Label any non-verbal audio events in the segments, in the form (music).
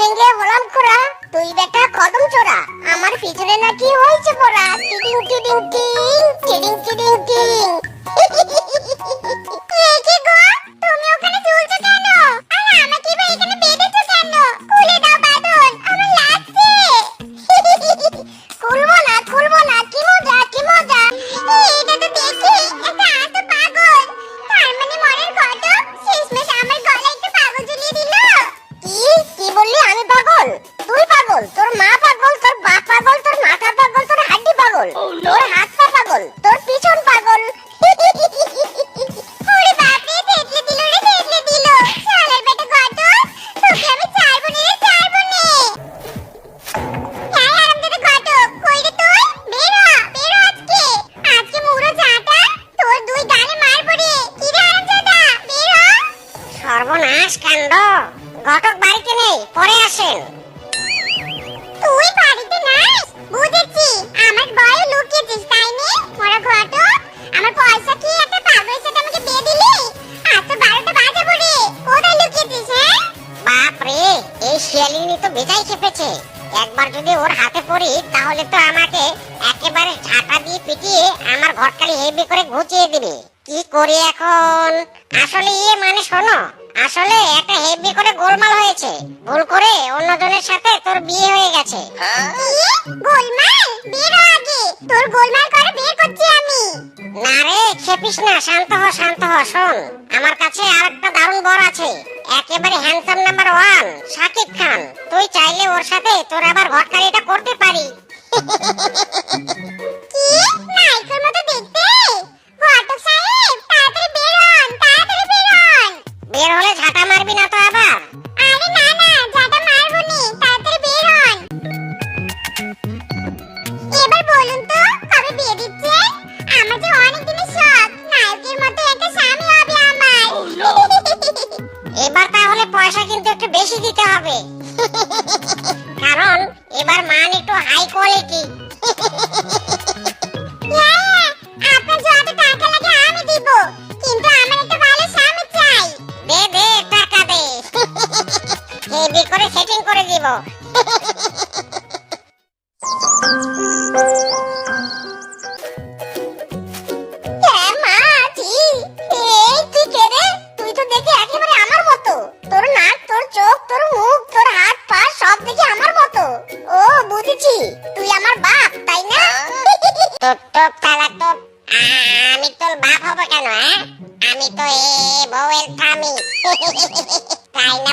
ভেঙে হলাম খোরা তুই বেটা কদম চোরা। আমার পিছনে নাকি হয়েছে পড়া। টিডিং টিডিং, টিং, টিডিং টিডিং, টিং। (laughs) এই কি গো, তুমি ওখানে ঝুলছো কেন? পাগল। তোর পিছন পাগল। ওরে বাপরে দিল রে দিল। শালার বেটা কত তোকে আমি ছাড়বো না রে ছাড়বো না। হ্যাঁ আরামদাদা ঘটক কই রে তুই? বের হ বের হ আজকে। আজকে মুড়ো চাটা তোর দুই গানে মারবো রে। কি রে আরামদাদা বের হ। সর্বনাশ কাণ্ড। ঘটক বাড়িতে নেই পরে আসেন। তুই বাড়িতে নাই বুঝেছি আমার ভয়ে লুকিয়েছিস তাই নে? মোরা ঘটক আমার পয়সা কি একটা পাগলের সাথে আমাকে দিয়ে দিলি? আজ তো বারোটা বাজাবো রে কোথায় লুকিয়েছিস হ্যাঁ? বাপ রে এই শিয়ালিনী তো বেজাই খেপেছে। একবার যদি ওর হাতে পড়ি তাহলে তো আমাকে একেবারে ঝাঁটা দিয়ে পিটিয়ে আমার ঘরটালি হেভি করে ঘুচিয়ে দিবে। কি করি এখন? আসলে ইয়ে মানে শোনো আসলে একটা হেভি করে গোলমাল হয়েছে। ভুল করে অন্যজনের সাথে তোর বিয়ে হয়ে গেছে। খেপিস না শান্ত হ শান্ত হ শোন। আমার কাছে আরেকটা দারুণ বর আছে। একেবারে handsome number one Shakib Khan. তুই চাইলে ওর সাথে তোর আবার ঘটকারিটা করতে পারি। (laughs) কি? বেশি দিতে হবে। কারণ এবার মান একটু হাই কোয়ালিটি আপনার যত টাকা লাগে আমি দিব। কিন্তু আমার একটা ভালো স্বামী চাই। দে দে টাকা দে। হেভি করে সেটিং করে দিব।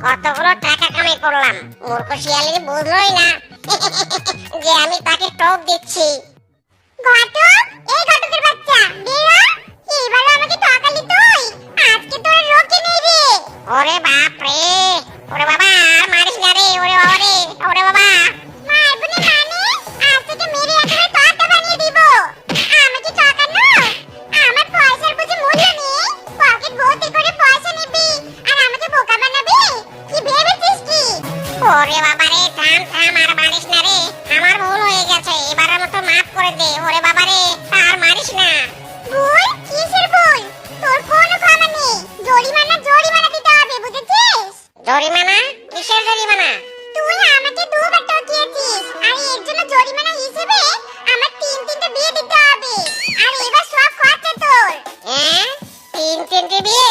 কতগুলো টাকা কামাই করলাম? মূর্খ শিয়ালি বুঝলোই না। (laughs) যে আমি তাকে টপ দিচ্ছি। ঘটক, এই ঘটকের বাচ্চা, বেরো। এবার আমাকে ঠকালি তুই? আজকে তোর রোকে রে। ওরে বাপ রে ওরে বাবা, আর মারিস না রে, ওরে বাবা রে, ওরে বাবা। জরিমানা? কিসের জরিমানা? তুই আমাকে দুবার ঠকিয়েছিস আর এর জন্য জরিমানা হিসেবে আমার তিন তিনটে বিয়ে দিতে হবে। আর এবার সব খরচা তোর। হ্যাঁ তিন তিনটে বিয়ে?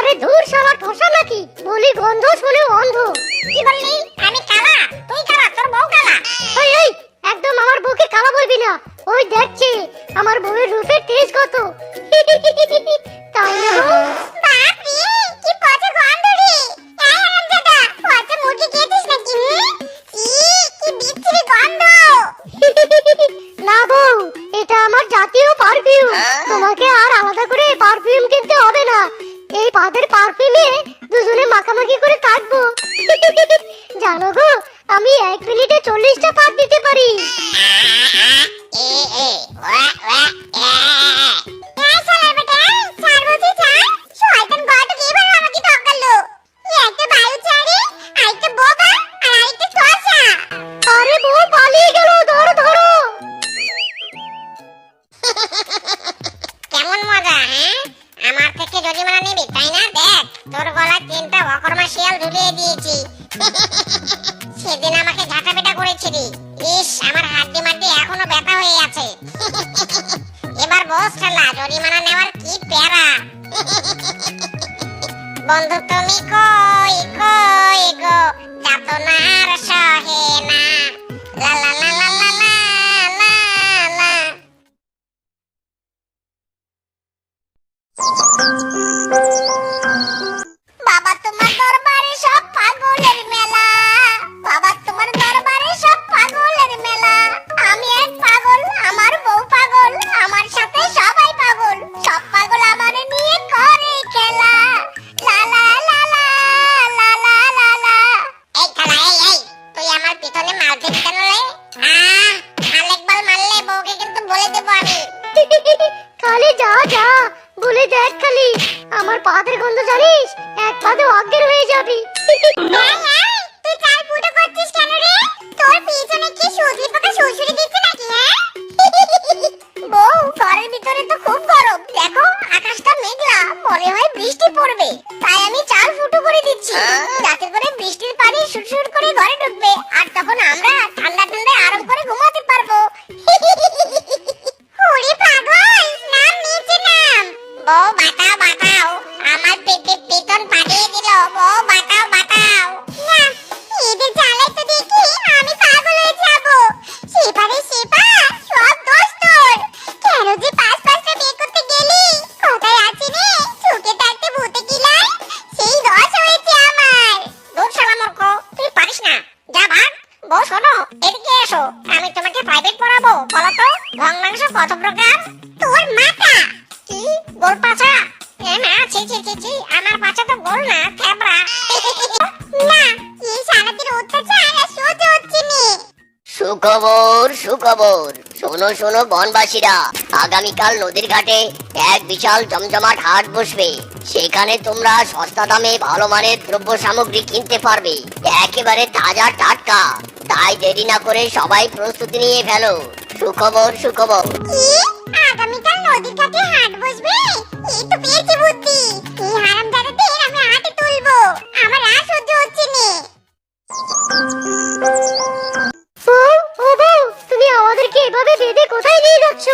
আরে দূর শালা ঠোসা নাকি? বলি গন্ধ শুনে অন্ধ। কি বললি? আমি কালা। তুই কালা তোর বউ কালা। এই এই একদম আমার বউকে কালা বলবি না। ওই দেখছে আমার বউয়ের রূপের তেজ কত। তাই না? বউ? কি পচা গন্ধ রে। এই হারামজাদা পচা মুরগি খেয়েছিস নাকি? কি বিচ্ছিরি গন্ধ। না বউ এটা আমার জাতীয় পারফিউম তোমাকে আর আলাদা করে পারফিউম না এই পাদের পারফিউমে দুজনে মাখামাখি করে কাটবো জানো গো আমি এক মিনিটে চল্লিশটা পাক দিতে পারি এ এ ওয়া ওয়া এ নমস্কার এক অজ্ঞের হয়ে যাবি তুই হ্যাঁ? খুব গরম। দেখো, আকাশটা মেঘলা, বৃষ্টি পড়বে। তাই আমি চাল ফুটো করে দিচ্ছি, যাতে করে বৃষ্টির পানি সুরসুর করে ঘরে ঢুকবে। আর তখন আমরা গোল পাছা। এ না ছি ছি ছি ছি আমার পাছা তো গোল না থ্যাবড়া না এই অত্যাচার সহ্য হচ্ছে নি। সুখবর সুখবর। শোনো শোনো বনবাসীরা আগামীকাল নদীর ঘাটে এক বিশাল জমজমাট হাট বসবে। সেখানে তোমরা সস্তা দামে ভালো মানের দ্রব্য সামগ্রী কিনতে পারবে। একেবারে তাজা টাটকা। তাই দেরি না করে সবাই প্রস্তুতি নিয়ে ফেলো। সুখবর সুখবর। কিছু ও তুমি আমাদেরকে এভাবে বেঁধে কোথায় নিয়ে যাচ্ছ?